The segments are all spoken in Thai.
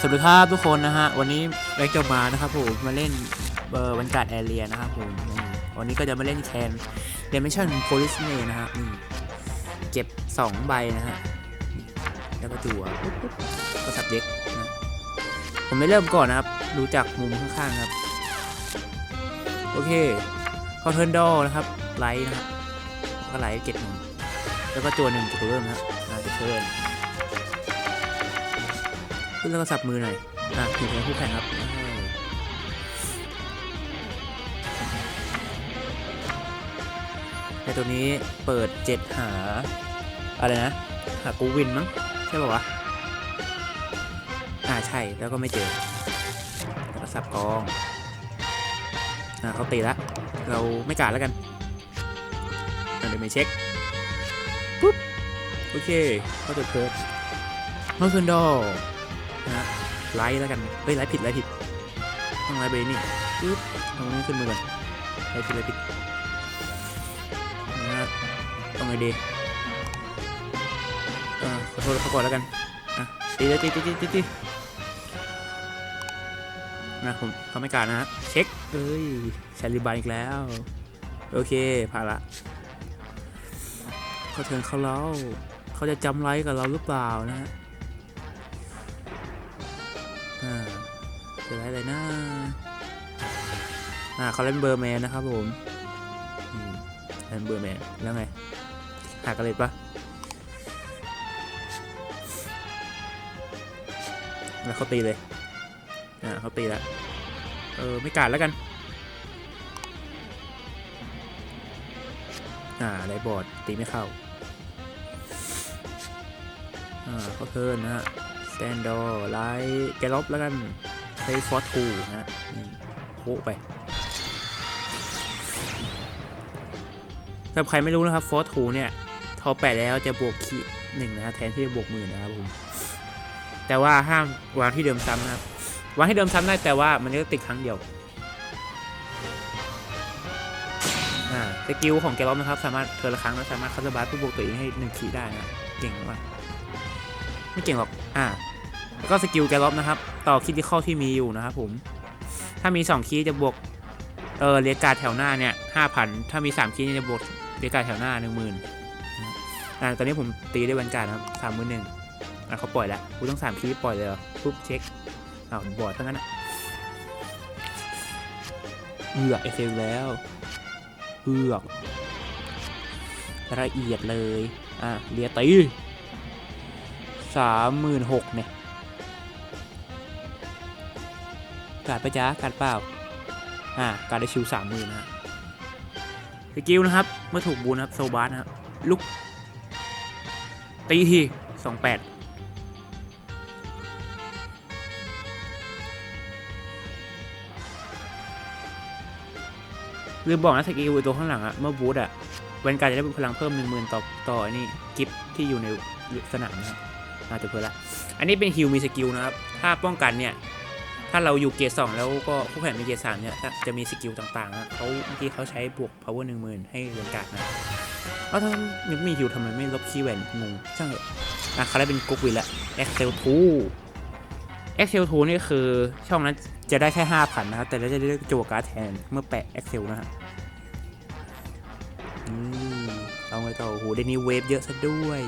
สวัสดีครับทุกคนนะฮะวันนี้แบ็กจะมานะครับผมมาเล่นเบอร์วันการ์ดแอเรียนะครับผมวันนี้ก็จะมาเล่นแคนเดมิชั่นโพลิสเน่นะฮะนี่เก็บ 2 ใบนะฮะแล้วก็จั่วดปุ๊บก็สับเด็กนะผมไม่เริ่มก่อนนะครับ ดูจากมุมข้างๆครับ โอเคเข้าเทิร์นดอนะครับ ไลท์นะครับก็ไลท์เก็บหนึ่งแล้วก็จั่วหนึ่งจะเริ่มนะครับจะเทิร์น ขึ้นแล้วก็สับมือหน่อย อะถึงแพ้คู่แข่งครับอ้าวในตัวนี้เปิดเจ็ดหา อะไรนะ หากูวินมั้ง ใช่ป่าวะ อ่าใช่แล้วก็ไม่เจอแล้วก็สับกอง อ่าเขาตีละ เราไม่กาดแล้วกันเดี๋ยวไปเช็ค ปุ๊บ โอเคเขาจะเพิร์ดเมื่อคืนดอ นะฮะไลท์แล้วกันเฮ้ยไลท์ผิดไลท์ผิดต้องไลท์ไปนี่ปึ๊บเอานี้ขึ้นมือก่อนไลท์ผิดไลท์ผิดนะต้องไงดีอ่าขอโทษเขาก่อนแล้วกันอะตีเลยตีตีตีตีตีนะผมเขาไม่การนะ เช็คเอ้ยชาลีบานอีกแล้ว โอเคผ่านละเขาเทิร์นเขาเล้าเขาจะจำไลท์กับเราหรือเปล่านะฮะ อ่าเจออะไรนะอ่าเขาเล่นเบอร์แมนนะครับผมอืมเล่นเบอร์แมนแล้วไงหักกันเลยปะแล้วเขาตีเลย อ่าเขาตีแล้ว เออ ไม่การแล้วกัน อ่าได้บอร์ดตีไม่เข้า อ่าเขาเทิร์นนะฮะ แตนดอร์ไลท์แกลลบแล้วกันใช้ฟอสทูนะฮะนี่โคไปถ้าใครไม่รู้นะครับฟอสทูเนี่ยทอแปดแล้วจะบวกขีดหนึ่งนะฮะแทนที่จะบวกหมื่นนะครับผมแต่ว่าห้ามวางที่เดิมซ้ำนะครับวางที่เดิมซ้ำได้แต่ว่ามันจะติดครั้งเดียวสกิลของแกลลบนะครับ สามารถเทอละครั้งแล้วสามารถคัสบาร์ผู้บวกตัวเองให้หนึ่งขีดได้นะ เก่งมากไม่เก่งหรอก อ่า ก็สกิลแกลบนะครับ ต่อคิดที่ข้อที่มีอยู่นะครับผม ถ้ามี 2 คีย์จะบวก เออเรียการแถวหน้าเนี่ยห้าพันถ้ามี 3 คีย์จะบวกเรียการแถวหน้าหนึ่งหมื่นอ่าตอนนี้ผมตีได้วันการดนะครับสามหมื่นหนึ่งอะเขาปล่อยแล้วกูต้องสามคีย์ปล่อยเลยเหรอปุ๊บเช็คอ้าวบอดทั้งนั้นอะเอือกเอเซลแล้วเอือกละเอียดเลย อะเรียตีสามหมื่นหกเนี่ย การดไปะจ้าการดเปล่าอ่าการได้ชิวสามหมื่นนะสกิลนะครับ เมื่อถูกบูนะครับโซบาสนะครับลุก ตีทีสองแปดลืมบอกนะสกิลตัวข้างหลังอะเมื่อบูทอะเวนการจะได้พลังเพิ่มหนึ่งหมื่นต่อต่อนี่กิฟที่อยู่ในสนามนะครับอาจจะเพิ่มละ อันนี้เป็นฮิลมีสกิลนะครับ ถ้าป้องกันเนี่ย ถ้าเราอยู่เกียร์สองแล้วก็คู่แข่งมีเกียร์สามเนี่ยจะมีสกิลต่างๆนะเขาเมื่อกี้เขาใช้บวก power หนึ่งหมื่นให้เวนกาดนะแล้วถ้ายังมีฮิลทำไมไม่ลบคีย์แวนงงช่างเถอะอะเขาได้เป็นกุ๊กวินละ Excel 2 Excel 2นี่คือช่องนั้นจะได้แค่ห้าพันนะครับแต่เราจะได้จั่วการ์ดแทนเมื่อแปะ Excel นะฮะอืมเอาไว้ต่อโอ้โหได้นี้เวฟเยอะซะด้วย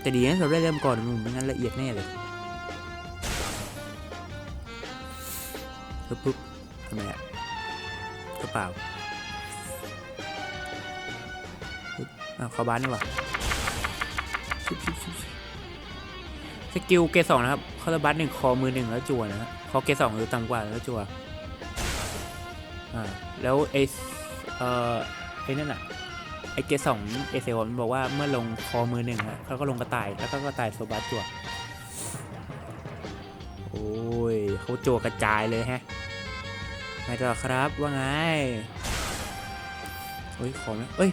แต่ดีนะเราได้เริ่มก่อนมึงไม่งั้นละเอียดแน่เลย ปึ๊บปึ๊บทำไมอะกระเป๋าปึ๊บอ้าวเข้าบ้านนี่หว่าชิบชิบชิบสกิลเกสองนะครับเข้าบัสหนึ่งคอมือหนึ่งแล้วจั่วนะฮะคอเกสองหรือต่ำกว่าแล้วจั่วอ่าแล้วไอเอ่อไอ้นั่นอะไอเกสองเอเซลมันบอกว่าเมื่อลงคอมือหนึ่งฮะเขาก็ลงกระต่ายแล้วก็กระต่ายโซบัสจั่วโอ้ยเขาจั่วกระจายเลยฮะ ไงต่อครับว่าไงเฮ้ยขอไหมเอ้ย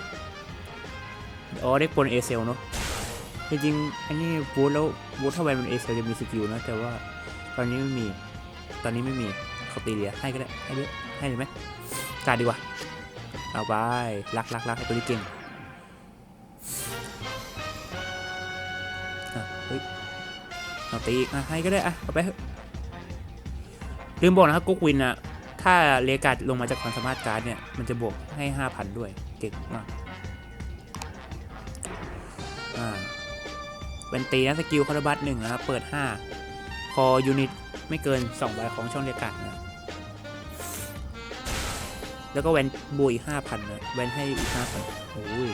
อ๋อได้ปนเอเซลเนาะจริงๆอันนี้บูทแล้วบูทเท่าไหร่มันเอเซลจะมีสกิลนะแต่ว่าตอนนี้ไม่มีตอนนี้ไม่มีเขาตีเลียให้ก็ได้ให้ด้วยให้เลยไหมการดดีกว่าเอาไปรักรักรักไอ้ตัวนี้เก่งเฮ้ยเอาตีอีกอะให้ก็ได้อะเอาไปเถอะลืมบอกนะครับกุ๊กวินอะ ถ้าเรียกาดลงมาจากความสามารถการ์ดเนี่ย มันจะบวกให้ห้าพันด้วย เก่งมากเป็นตีนะสกิลคาร์บัตหนึ่งนะครับ เปิดห้าคอยูนิตไม่เกินสองใบของช่องเรียกาดนะแล้วก็แวนบวกอีกห้าพันนะแวนให้อีกห้าพันโอ้ย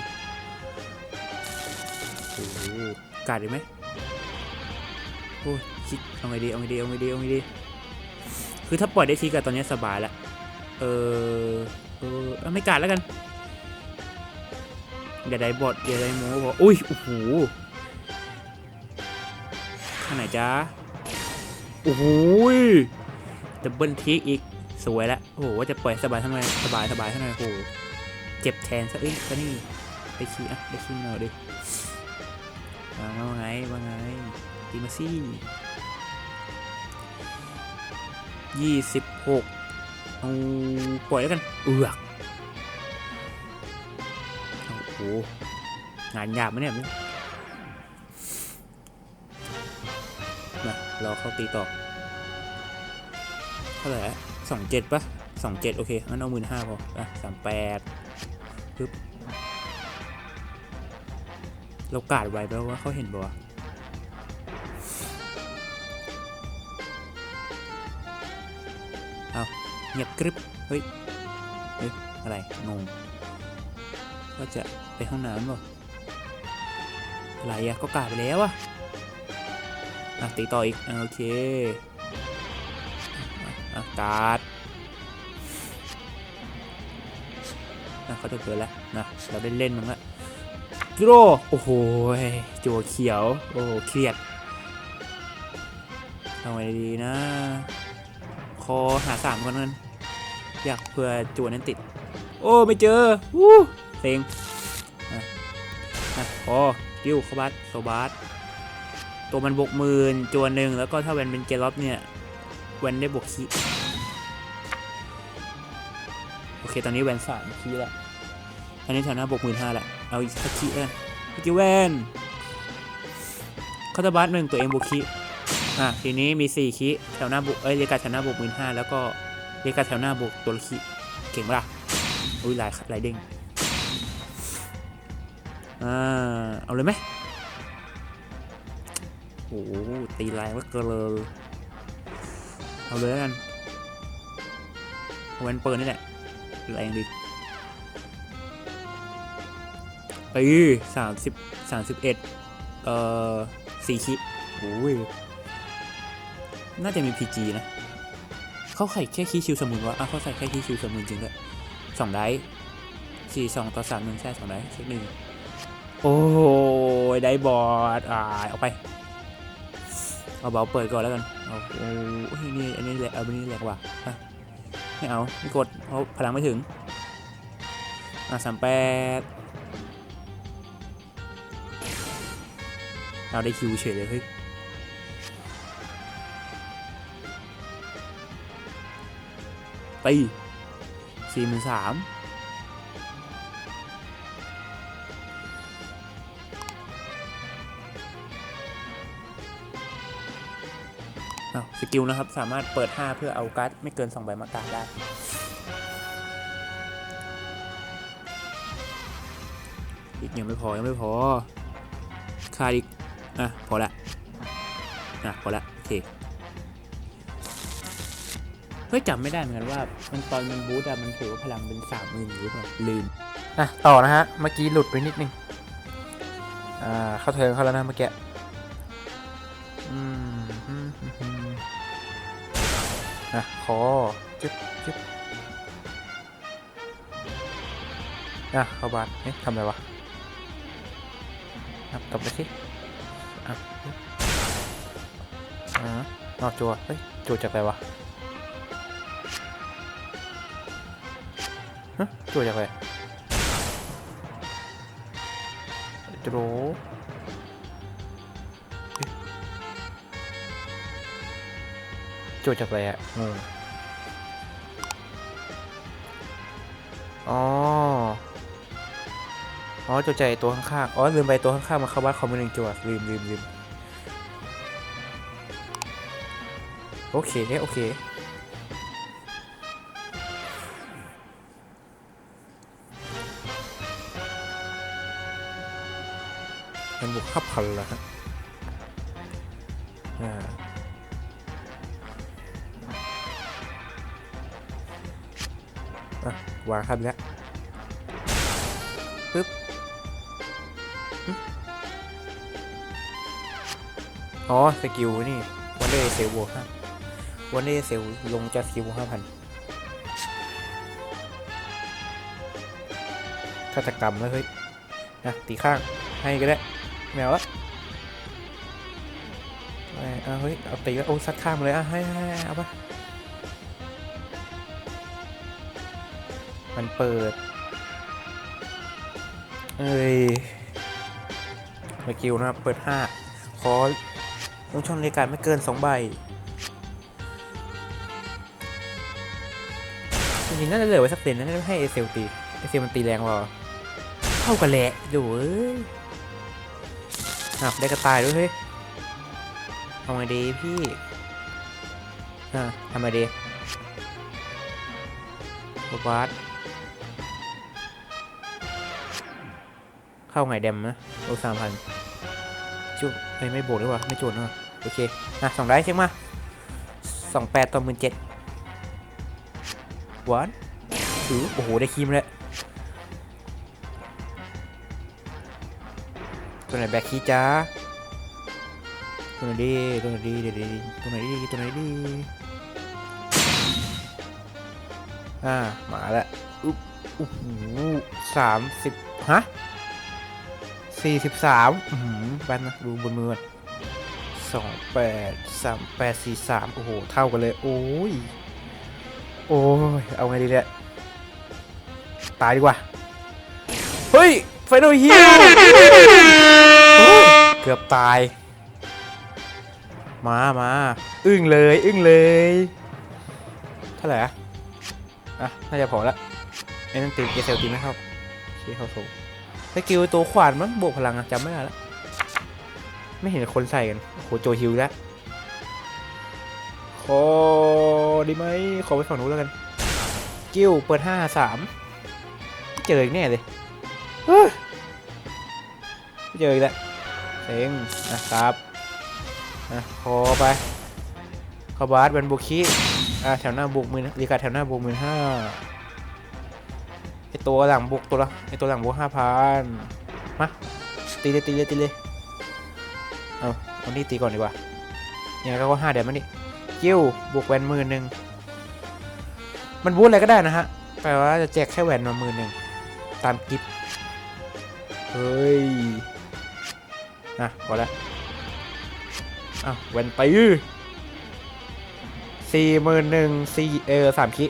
โอ้โหการ์ดดีไหมโอ้ยคิดเอาไงดีเอาไงดีเอาไงดีเอาไงดี คือถ้าปล่อยได้ทีกับตอนนี้สบายละเออเออไม่กัดแล้วกันอย่าได้บอดอย่าได้โม้บออุ้ยโอ้โหข้างไหนจ้าโอ้โหดับเบิลทิกอีกสวยละโอ้โหว่าจะปล่อยสบายทำไมสบายสบายท่าไหร่โอ้โหเจ็บแทนซะเอ้ยซะนี่ไปขี้อะไปขี้หน่อยดิว่าว่าไงว่าไงตีมาซี่ ยี่สิบหกเอาปล่อยแล้วกัน เอือกโอ้โหงานยาบไหมเนี่ยมึงมารอเข้าตีต่อ เท่าไหร่สองเจ็ดปะสองเจ็ดโอเค งั้นเอาหมื่นห้าพออะสามแปดปึ๊บเรากาดไว้แปลว่าเขาเห็นบ่ งียบกริบเฮ้ยเฮ้ยอะไรงงก็จะไปห้องน้ำป่ะอะไรอะก็กาดไปแล้วอะอะตีต่ออีกโอเคอะอะกาดอะเขาจะเกิดแล้วนะเราได้เล่นมั้งละกิโลโอ้โหจัวเขียว โอ้โหเครียดทำไงดีนะขอหาสามก่อนนั้น อยากเผื่อจวนนั้นติด โอ้ไม่เจอวู้เซ็งอะอะพอกิ้วเขาบัสโซบัสตัวมันบวกหมื่นจวนหนึ่งแล้วก็ถ้าแวนเป็นเจล็อปเนี่ยแวนได้บวกคีโอเคตอนนี้แวนสามคีแล้วอันนี้แถวหน้าบวกหมื่นห้าละเอาอีกสักคีแล้วกันกิ้แวนคาตาบัสหนึ่งตัวเองบวกคีอะทีนี้มีสี่คิแถวหน้าบุกเอ้ยเรียกกาแถวหน้าบุกหมื่นห้าแล้วก็ เรียกกาแถวหน้าบุกตัวละคิเก่งปะล่ะอุ้ยลายลายเด้งอ่าเอาเลยไหมโอ้โหตีแรงเหลือเกินเลยเอาเลยแล้วกันเอาแวนเปิดนี่แหละแรงดีตีสามสิบสามสิบเอ็ดเอ่อสี่คิโอ้ยน่าจะมี PG นะ เขาใส่แค่คีย์คิวสมุนวะอะเขาใส่แค่คีย์คิวสมุนจริงด้วยสองไดสี่สองต่อสามหนึ่งใช่สองไดเช็คหนึ่งโอ้ยได้บอร์ดอ่าเอาไป เอาเบาเปิดก่อนแล้วกันเอาโอ้ยนี่อันนี้แหลกเอาอันนี้แหลกว่ะไม่เอาไม่กดเพราะพลังไม่ถึงอะสามแปดเอาได้คิวเฉยเลยเฮ้ย ตีสี่หมื่นสามอ้าสกิลนะครับ สามารถเปิด 5 เพื่อเอาการ์ดไม่เกิน 2 ใบมากาได้ อีกยังไม่พอ ยังไม่พอขาดอีก อะ พอละ อะ พอละ โอเค เฮ้ยจำไม่ได้เหมือนกันว่า มันตอนมันบูทอะมันถือว่าพลังเป็นสามหมื่นหรือเปล่าลืมอะต่อนะฮะ เมื่อกี้หลุดไปนิดนึงอ่าเข้าเทิงเข้าแล้วนะเมื่อกี้อืมอืมอืมอืมอะคอจึ๊บจึ๊บอะเข้าบาทเอ๊ะทำอะไรวะอะตบไปสิอะอ่านอกจัวเฮ้ยจัวจากอะไรวะ ตัวจะไรจะโรเอ๊ะตัวจากอะไรอะอ๋อ อ๋อตัวใจตัวข้างๆ อ๋อ ลืมไปตัวข้างๆ มาเข้าบ้านคอมมูนิงจัวลืมลืมลืมโอเคโอเค มันบวกห้าพันแล้วฮะอ่าอะวางครับแล้วปึ๊บอ๋อ สกิล นี่วันเดย์เซลบวกห้าวันเดย์เซลลงจากสกิลห้าพันฆาตกรรมแล้วเฮ้ยนะตีข้างให้ก็ได้ แมวละไม่เอาเฮ้ยเอาตีแล้วโอ้ซัดข้ามเลยอะให้ให้ให้เอาปะมันเปิด เอ้ยมากิวนะครับ เปิดห้าขอลงช่องรายการไม่เกินสองใบจริงๆน่าจะเหลือไว้สักเซนนะให้เอเซลตีเอเซลมันตีแรงว่าเท่ากันแหละดูเอ้ย อะได้กระต่ายด้วยเฮ้ยทำไงดีพี่อะทำไงดีบวาสเข้าไงเดมนะโอ้สามพันจุเอ้ยไม่โบวกด้วยวะไม่จุดด้วยโอเคอะสองได้เช็คมาสองแปดต่อหมื่นเจ็ดวานถือโอ้โห ได้คีมเลย ตัวไหนแบกคีจ้าตัวไหนดีตัวไหนดีเดี๋ยวดีตัวไหนดีตัวไหนดีอ่ามาแล้วอุ๊บโอ้โหสามสิบฮะสี่สิบสามอือหือแป๊บนะดูบนมือสองแปดสามแปดสี่สามโอ้โห เท่ากันเลย โอ้ย โอ้ย เอาไงดีเนี่ยตายดีกว่า เฮ้ย ไฟนอลฮิลโอ้ยเกือบตาย มามาอึ้งเลย อึ้งเลยเท่าไหร่อะอะ น่าจะพอละไอ้นั่นตีเอเซลตีไม่เข้าโอเคเข้าโซ่สกิลตัวขวานมั้งบวกพลังอะจำไม่ได้ละไม่เห็นคนใส่กันโหโจฮิวแล้วขอดีไหมขอไปฝั่งนู้นแล้วกัน กิลเปิดห้าสามเจออีกแน่เลย เจออีกแล้วเซ็งนะครับอะคอไปคอบาสเป็นบุคีอะแถวหน้าบุกมือรีกาแถวหน้าบุกมื่นห้าไอตัวหลังบุกตัวละไอตัวหลังบุกห้าพันมาตีเลยตีเลยตีเลยเอาเอานี่ตีก่อนดีกว่ายังไงก็ห้าเดี๋ยวมันนี่กิ้วบวกแหวนหมื่นหนึ่งมันบูทอะไรก็ได้นะฮะแปลว่าจะแจกแค่แหวนมาหมื่นหนึ่งตามกิฟเฮ้ยนะพอแล้วอ้าวแวนตีสี่หมื่นหนึ่งสี่เออสามคิ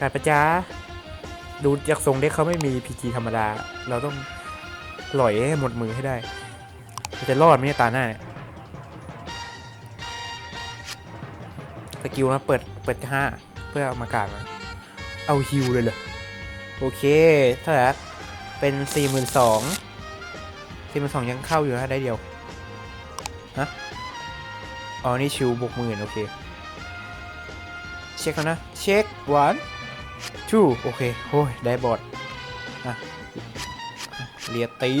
การประจ้าดูจากทรงเด็กเขาไม่มีพีจีธรรมดา เราต้องหล่อยให้หมดมือให้ได้จะรอดไหมเนี่ยตาหน้าเนี่ยสกิลนะเปิดเปิดห้าเพื่อเอามากาดมาเอาฮิวเลยเหรอโอเคเท่าไหร่ เป็นสี่หมื่นสองสี่หมื่นสองยังเข้าอยู่นะได้เดียวฮะอ๋อ นี่ชิวบวกหมื่นโอเค เช็คแล้วนะ เช็ค one two โอเคโอ้ย ได้บอดอะเรียตี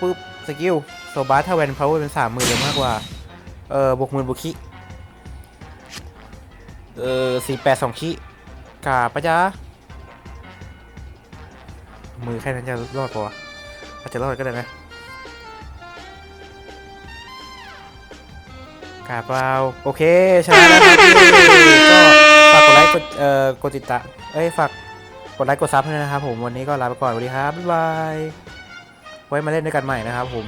ปุ๊บ สกิล โซบาร์ถ้าแวนพาวเวอร์เป็นสามหมื่นเลยมากกว่า เออบวกหมื่นบวกคิเออสี่แปดสองคิกาปะจ๊ะ มือแค่นั้นจะรอดปะวะอาจจะรอดก็ได้นะกาเปล่าโอเคชนะแล้วครับก็ฝากกดไลค์กดเอ่อกดติดตามเอ้ยฝากกดไลค์กดซับให้ด้วยนะครับผมวันนี้ก็ลาไปก่อนสวัสดีครับบ๊ายบายไว้มาเล่นด้วยกันใหม่นะครับผม